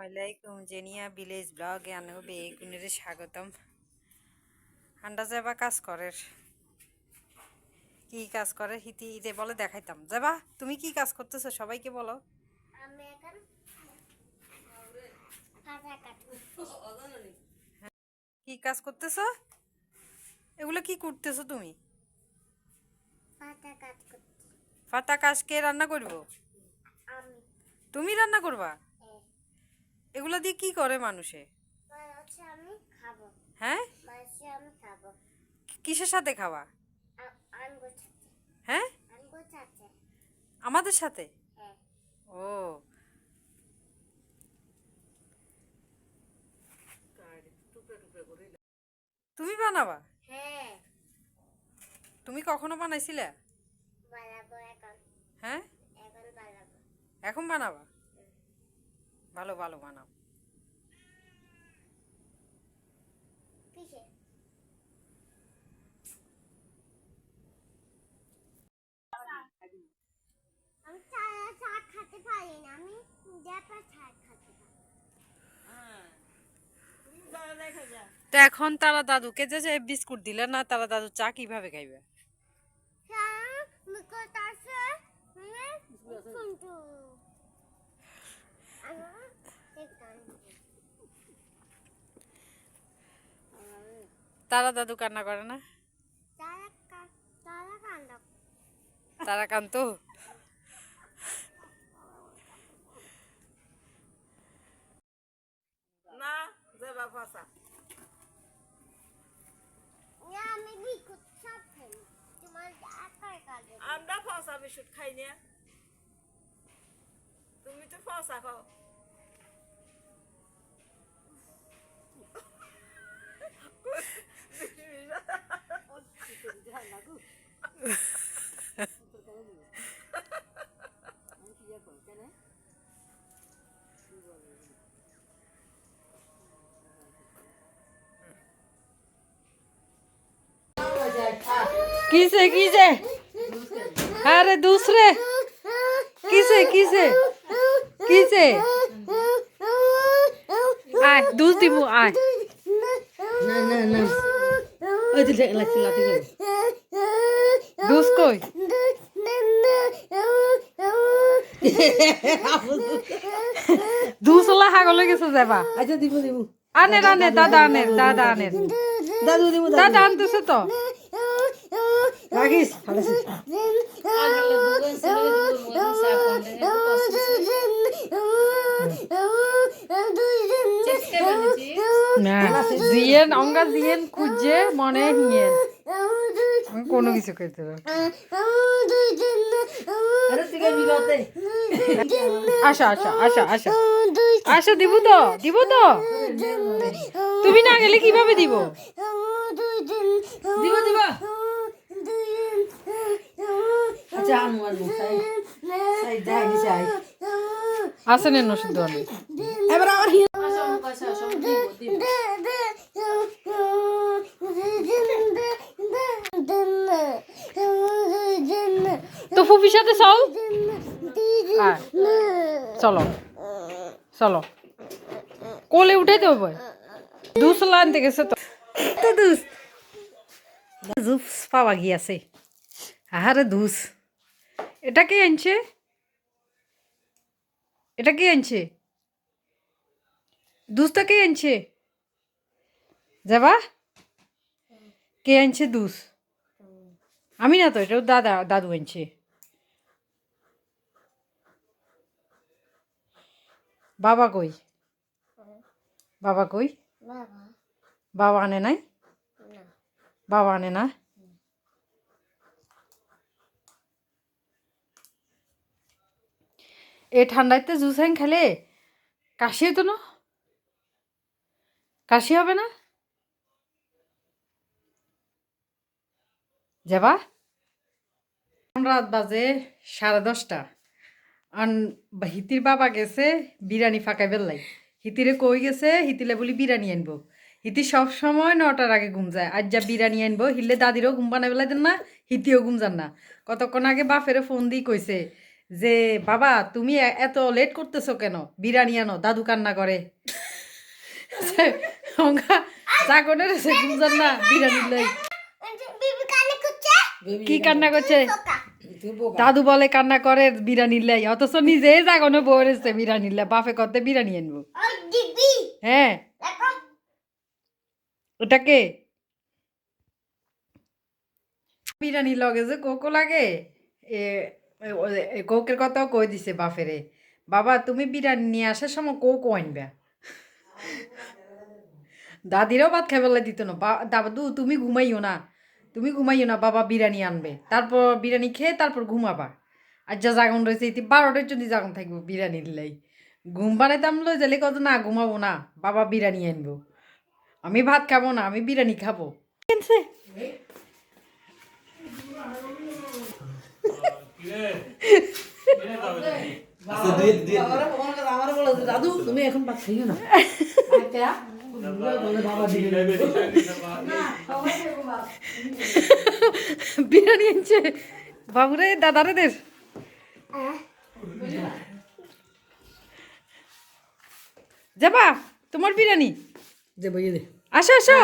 আসসালামাইকুম জেনিয়া ভিলেজ ব্লগে আনো বেগুনের স্বাগতম। হান্ডা যাবা কাজ করে। কি কাজ করে? হিতি ইতে বলে দেখাইতাম। যাবা তুমি কি কাজ করতেছো? সবাইকে বলো। কি কাজ করতেছো? এগুলো কি করতেছো তুমি? ফাটা কাজ কে রান্না করব? তুমি রান্না করবা? এগুলো দিয়ে কি করে মানুষে? মানে আমি খাব। হ্যাঁ? আমি খাব। কিসের সাথে খাওয়া? হ্যাঁ? আমাদের সাথে? হ্যাঁ। ও। তুমি বানাবা? হ্যাঁ। তুমি কখনো বানাইছিলে? হ্যাঁ? এখন বানাবা? ভালো ভালো বানাও। আমি চা চা খেতে পারি না আমি দেখা চা খেতে পারি। তো এখন তারা দাদুকে যে যে বিস্কুট দিলে না তারা দাদু চা কীভাবে খাইবে? চা মুখত আছে মানে কিন্তু আমার এখান তারা দাদু কান্না করে না? তারা কান্ত। না তোমার একাই আমরা ফাঁসা বিস্কুট খাই না। শশা খাও কিসে কিসে? আরে দুসরে। কিসে কিসে? কিসে আয় দুধ দিমু আয়। না না না। ওই তো লাগছে লাঠি করে দুধ কই? দুসলা হাগলে গেছে যাবা আচ্ছা দিব দিব আনের আনের দাদা আনের দাদা আনের দাদু। দিব দাদা আনতেছে তো। রাখিস খালাসি না জিয়েন অঙ্গা জিয়েন খুঁজে মনে নিয়ে। আমি কোনো কিছু করতে আছে আসো আসো আসো আসো। আসো দিব তো দিব তো। তুমি না গেলে কীভাবে দিব? দিব দিব। আচ্ছা আসেন এবার আবার তো ফুপির সাথে চল চলো চলো। কোলে উঠে দেবো দুসলা আনতে গেছে তো। তো দুস জুস পাওয়া গিয়াছে। আহারে দুস এটা কে আনছে? এটা কে আনছে? দুসটা কে আনছে? যাবা? কে আনছে দুস আমি না তো এটাও দাদা দাদু আনছে। বাবা কই? বাবা কই? বাবা। বাবা আনে নাই? বাবা আনে না? এ ঠান্ডাতে জুস হ্যাং খেলে? কাশি হতো না? কাশি হবে না? যাবা? রাত বাজে সাড়ে দশটা। আন হিতির বাবা গেছে বিরিয়ানি ফাঁকাই বেললাই হিতিরে কই গেছে? হিতিলে বলি বিরিয়ানি আনব। হিতি সব সময় নটার আগে ঘুম যায়। আজ যা বিরিয়ানি আনব হিলে দাদিরও ঘুম বানাই বেলাই দেন না হিতিও ঘুম যান না। কতক্ষণ আগে বাপেরে ফোন দিয়ে কইছে যে বাবা তুমি এত লেট করতেছো কেন? বিরিয়ানি আনো দাদু কান্না করে। জাগনের সে গুমজান না বিরিয়ানি লই করছে? কি কান্না করছে? দাদু বলে কান্না করে বিরিয়ানি লাই। অথচ নিজে জাগনে বলেছে বিরিয়ানি লাই বাপে করতে বিরিয়ানি আনব। হ্যাঁ। দেখো। ওটাকে বিরিয়ানি লগে যে কোকো লাগে এ কোকের কথাও কই দিছে বাপেরে। বাবা তুমি বিরিয়ানি নিয়ে আসার সময় কোকো আনবা। দাদিরাও ভাত খাইবেলা দিত না। বা দাদু তুমি ঘুমাইও না। তুমি ঘুমাইও না বাবা বিরিয়ানি আনবে। তারপর বিরিয়ানি খেয়ে তারপর ঘুমাবা। আর যা জাগন রয়েছে ইতি বারোটার জন্য জাগন থাকব বিরিয়ানি লাই। ঘুম বানাইতাম লই যালে কত না ঘুমাবো না বাবা বিরিয়ানি আনব। আমি ভাত খাব না আমি বিরিয়ানি খাব। আমার বলে দাদু তুমি এখন ভাত খাইও না। বিরিয়ানি আনছে বাবুরে দাদারে দের যাবা তোমার বিরিয়ানি? আসো আসো।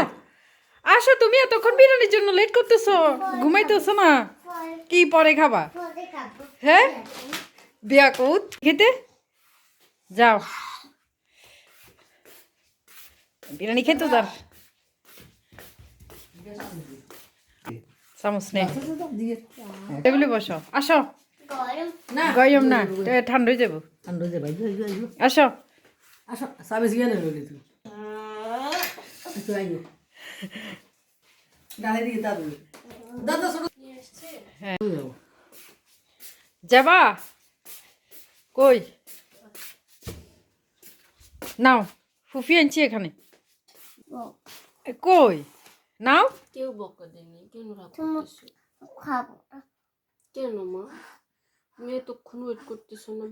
আসো তুমি এতক্ষণ বিরিয়ানির জন্য লেট করতেছো। ঘুমাইতেছো না। কি পরে খাবা? পরে হ্যাঁ? বিয়া কৌত খেতে? যাও। বিরিয়ানি খেতো তার চামচ নেই টেবিলে বসো আসো গরম না না ঠান্ডা হয়ে যাব ঠান্ডা হয়ে যাবে আসো আসো সাবে সিগান রইলি তুই তুই আইজো দাদা দিকে দাদু দাদা ছোট হ্যাঁ। হয়ে যাব কই নাও ফুফি আনছি এখানে কই? নাও। কেউ বকা দেয়নি কেন খাব কেন মা? তুমি এতক্ষণ ওয়েট করতেছো না